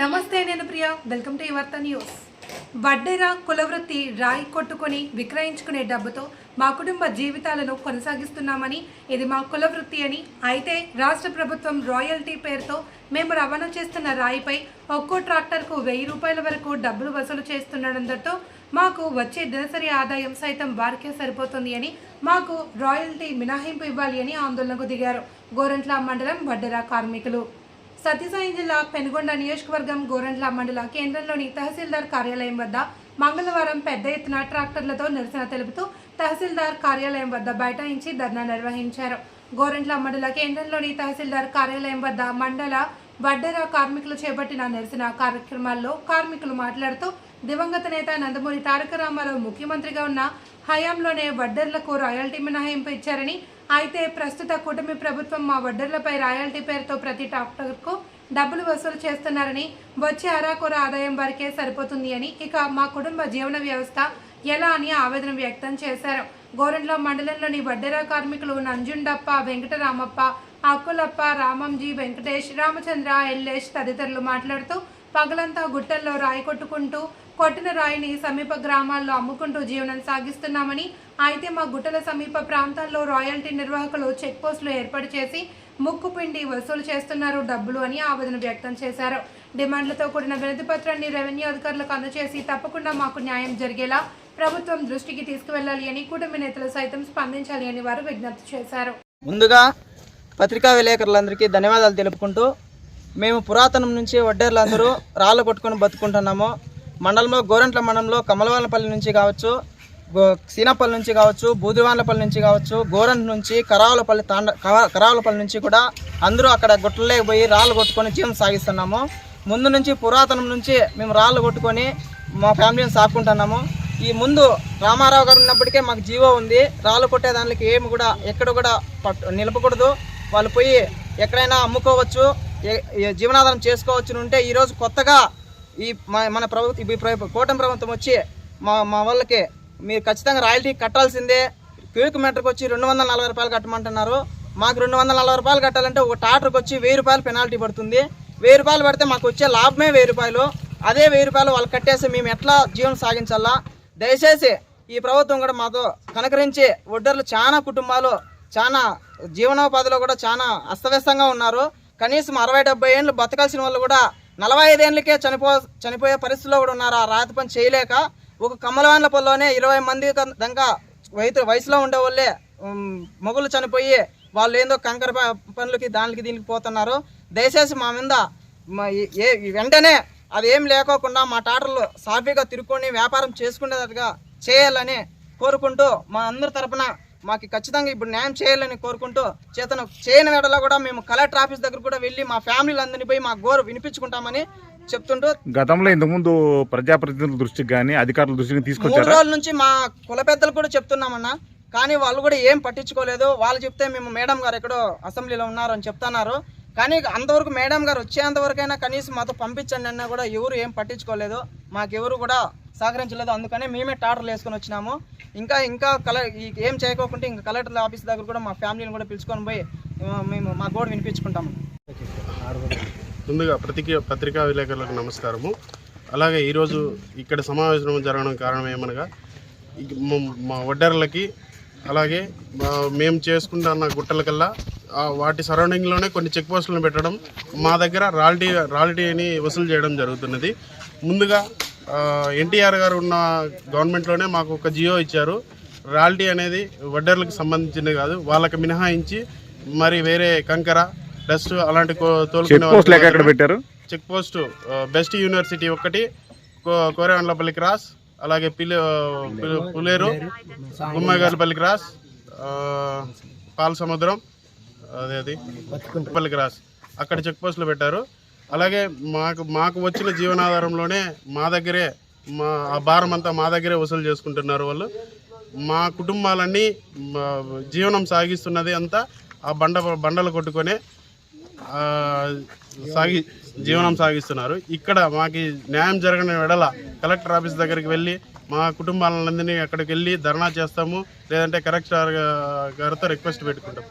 నమస్తే నేను Priya. Welcome to యువర్త న్యూస్ వడ్డెర కులవృత్తి రాయి కొట్టుకొని విక్రయించుకునే డబ్బుతో మా కుటుంబ జీవితాలను కొనసాగిస్తున్నామని ఇది మా కులవృత్తి అని. అయితే రాష్ట్ర ప్రభుత్వం రాయల్టీ పేరుతో మేము రవాణా చేస్తున్న రాయిపై ఒక్కో ట్రాక్టర్కు వెయ్యి రూపాయల వరకు డబ్బులు వసూలు చేస్తుండడంతో మాకు వచ్చే దినసరి ఆదాయం సైతం వారికే సరిపోతుంది అని మాకు రాయల్టీ మినహాయింపు ఇవ్వాలి అని ఆందోళనకు దిగారు గోరంట్ల మండలం వడ్డెర కార్మికులు. సత్యసాయి జిల్లా పెనుగొండ నియోజకవర్గం గోరంట్ల మండల కేంద్రంలోని తహసీల్దార్ కార్యాలయం వద్ద మంగళవారం పెద్ద ఎత్తున ట్రాక్టర్లతో నిరసన తెలుపుతూ తహసీల్దార్ కార్యాలయం వద్ద బైఠాయించి ధర్నా నిర్వహించారు. గోరంట్ల మండల కేంద్రంలోని తహసీల్దార్ కార్యాలయం వద్ద మండల వడ్డెర కార్మికులు చేపట్టిన నిరసన కార్యక్రమాల్లో కార్మికులు మాట్లాడుతూ దివంగత నేత నందమూరి తారక రామారావు ముఖ్యమంత్రిగా ఉన్న హయాంలోనే వడ్డర్లకు రాయల్టీ మినహాయింపు ఇచ్చారని అయితే ప్రస్తుత కూటమి ప్రభుత్వం మా వడ్డర్లపై రాయల్టీ పేరుతో ప్రతి ట్రాక్టర్కు డబ్బులు వసూలు చేస్తున్నారని వచ్చే అరాకొర ఆదాయం వరకే సరిపోతుంది అని ఇక మా కుటుంబ జీవన వ్యవస్థ ఎలా అని ఆవేదన వ్యక్తం చేశారు. గోరంట్ల మండలంలోని వడ్డెర కార్మికులు నంజుండప్ప వెంకటరామప్ప అక్కులప్ప రామంజీ వెంకటేష్ రామచంద్ర ఎల్లేష్ తదితరులు మాట్లాడుతూ పగలంతా గుట్టల్లో రాయి కొట్టుకుంటూ కొట్టిన రాయిని సమీప గ్రామాల్లో అమ్ముకుంటూ జీవనం సాగిస్తున్నామని అయితే మా గుట్టల సమీప ప్రాంతాల్లో రాయల్టీ నిర్వాహకులు చెక్పోస్టులు ఏర్పాటు చేసి ముక్కు పిండి వసూలు చేస్తున్నారు డబ్బులు అని ఆవేదన వ్యక్తం చేశారు. డిమాండ్లతో కూడిన వినతి పత్రాన్ని రెవెన్యూ అధికారులకు అందజేసి తప్పకుండా మాకు న్యాయం జరిగేలా ప్రభుత్వం దృష్టికి తీసుకువెళ్ళాలి అని కూటమి నేతలు సైతం స్పందించాలి అని వారు విజ్ఞప్తి చేశారు. ముందుగా పత్రికా విలేకరులందరికీ ధన్యవాదాలు తెలుపుకుంటూ మేము పురాతనం నుంచి వడ్డేర్లందరూ రాళ్ళు కొట్టుకొని బతుకుంటున్నాము మండలంలో గోరంట్ల మండలంలో కమలవాళ్ళపల్లి నుంచి కావచ్చు గో సీనపల్లి నుంచి కావచ్చు బూదివాన్లపల్లి నుంచి కావచ్చు గోరంట్ నుంచి కరావులపల్లి తాండ కరావులపల్లి నుంచి కూడా అందరూ అక్కడ గుట్టలేకి పోయి రాళ్ళు కొట్టుకొని జీవనం సాగిస్తున్నాము. ముందు నుంచి పురాతనం నుంచి మేము రాళ్ళు కొట్టుకొని మా ఫ్యామిలీని సాకుంటున్నాము ఈ ముందు రామారావు గారు ఉన్నప్పటికే మాకు జీవో ఉంది. రాళ్ళు కొట్టే దానికి ఏమి కూడా ఎక్కడ కూడా నిలపకూడదు. వాళ్ళు పోయి ఎక్కడైనా అమ్ముకోవచ్చు జీవనాధారం చేసుకోవచ్చు ఉంటే ఈరోజు కొత్తగా ఈ మన ప్రభుత్వం ఈ కూటమి ప్రభుత్వం వచ్చి మా మా వాళ్ళకి మీరు ఖచ్చితంగా రాయల్టీ కట్టాల్సిందే. క్యూక్ మీటర్కి వచ్చి రెండు వందల నలభై రూపాయలు కట్టమంటున్నారు. మాకు రెండు వందల నలభై రూపాయలు కట్టాలంటే ఒక టాటర్కి వచ్చి వెయ్యి రూపాయలు పెనాల్టీ పడుతుంది. వెయ్యి రూపాయలు పడితే మాకు వచ్చే లాభమే వెయ్యి రూపాయలు. అదే వెయ్యి రూపాయలు వాళ్ళు కట్టేసి మేము ఎట్లా జీవనం సాగించాలా? దయచేసి ఈ ప్రభుత్వం కూడా మాతో కనకరించి ఒడ్డర్లు చాలా కుటుంబాలు చాలా జీవనోపాధిలో కూడా చాలా అస్తవ్యస్తంగా ఉన్నారు. కనీసం అరవై డెబ్బై ఏళ్ళు బతకాల్సిన వాళ్ళు కూడా నలభై ఐదేళ్ళకే చనిపో చనిపోయే పరిస్థితిలో కూడా ఉన్నారు. ఆ రాతి పని చేయలేక ఒక కమలవాన్ల పొలంలోనే ఇరవై మంది కం- దాకా వయసు వయసులో ఉండే వాళ్ళే మొగులు చనిపోయి వాళ్ళు ఏందో కంకర పనులకి దానికి దీనికి పోతున్నారు. దయచేసి మా మీద ఈ- ఏ వెంటనే అది ఏం లేకోకుండా మా టాటర్లు సాఫీగా తిరుక్కొని వ్యాపారం చేసుకునేటట్టుగా చేయాలని కోరుకుంటూ మా అందరి తరపున మాకు ఖచ్చితంగా ఇప్పుడు న్యాయం చేయాలని కోరుకుంటూ చేతను చేయని వేడలో కూడా మేము కలెక్టర్ ఆఫీస్ దగ్గర కూడా వెళ్ళి మా ఫ్యామిలీలందరినీ పోయి మా గోరు వినిపించుకుంటామని చెప్తుంటూ గతంలో ఇంతకుముందు ప్రజాప్రతినిధుల దృష్టికి కానీ అధికారుల దృష్టికి మూడు తీసుకొచ్చారా? రోజుల నుంచి మా కుల పెద్దలు కూడా చెప్తున్నామన్నా. కానీ వాళ్ళు కూడా ఏం పట్టించుకోలేదు. వాళ్ళు చెప్తే మేము మేడం గారు ఎక్కడో అసెంబ్లీలో ఉన్నారు అని చెప్తున్నారు. కానీ అంతవరకు మేడం గారు వచ్చేంత వరకైనా కనీసం మాతో పంపించండి అన్నా కూడా ఎవరు ఏం పట్టించుకోలేదు. మాకెవరు కూడా సహకరించలేదు. అందుకనే మేమే టాటర్లు వేసుకొని వచ్చినాము. ఇంకా ఇంకా కల ఏం చేయకోకుంటే ఇంకా కలెక్టర్ ఆఫీస్ దగ్గర కూడా మా ఫ్యామిలీని కూడా పిలుచుకొని పోయి మేము మా గోడ వినిపించుకుంటాము. ముందుగా పత్రిక పత్రికా విలేకరులకు నమస్కారము. అలాగే ఈరోజు ఇక్కడ సమావేశం జరగడం కారణం ఏమనగా మా వడ్డర్లకి అలాగే మేము చేసుకుంటున్న గుట్టలకల్లా వాటి సరౌండింగ్లోనే కొన్ని చెక్ పోస్టులను పెట్టడం మా దగ్గర రాల్టీ అని వసూలు చేయడం జరుగుతున్నది. ముందుగా ఎన్టీఆర్ గారు ఉన్న గవర్నమెంట్లోనే మాకు ఒక జియో ఇచ్చారు. రాల్టీ అనేది వడ్డర్లకు సంబంధించింది కాదు వాళ్ళకి మినహాయించి మరి వేరే కంకర డస్ట్ అలాంటి తోలుకునే పెట్టారు? చెక్ పోస్ట్ బెస్ట్ యూనివర్సిటీ ఒకటి కో- కోరేవండ్లపల్లి క్రాస్ అలాగే పిల్లి పిల్- పులేరు గుమ్మగారిపల్లి క్రాస్ పాల సముద్రం అదే అది పల్లి క్రాస్ అక్కడ చెక్ పోస్టులు పెట్టారు. అలాగే మాకు మాకు వచ్చిన జీవనాధారంలోనే మా దగ్గరే మా ఆ భారం అంతా మా దగ్గరే వసూలు చేసుకుంటున్నారు వాళ్ళు. మా కుటుంబాలన్నీ మా జీవనం సాగిస్తున్నది అంతా ఆ బండ బండలు కొట్టుకొని సాగి జీవనం సాగిస్తున్నారు. ఇక్కడ మాకు న్యాయం జరగని వెడల కలెక్టర్ ఆఫీస్ దగ్గరికి వెళ్ళి మా కుటుంబాలందరినీ అక్కడికి వెళ్ళి ధర్నా చేస్తాము లేదంటే కలెక్టర్ గారితో రిక్వెస్ట్ పెట్టుకుంటాం.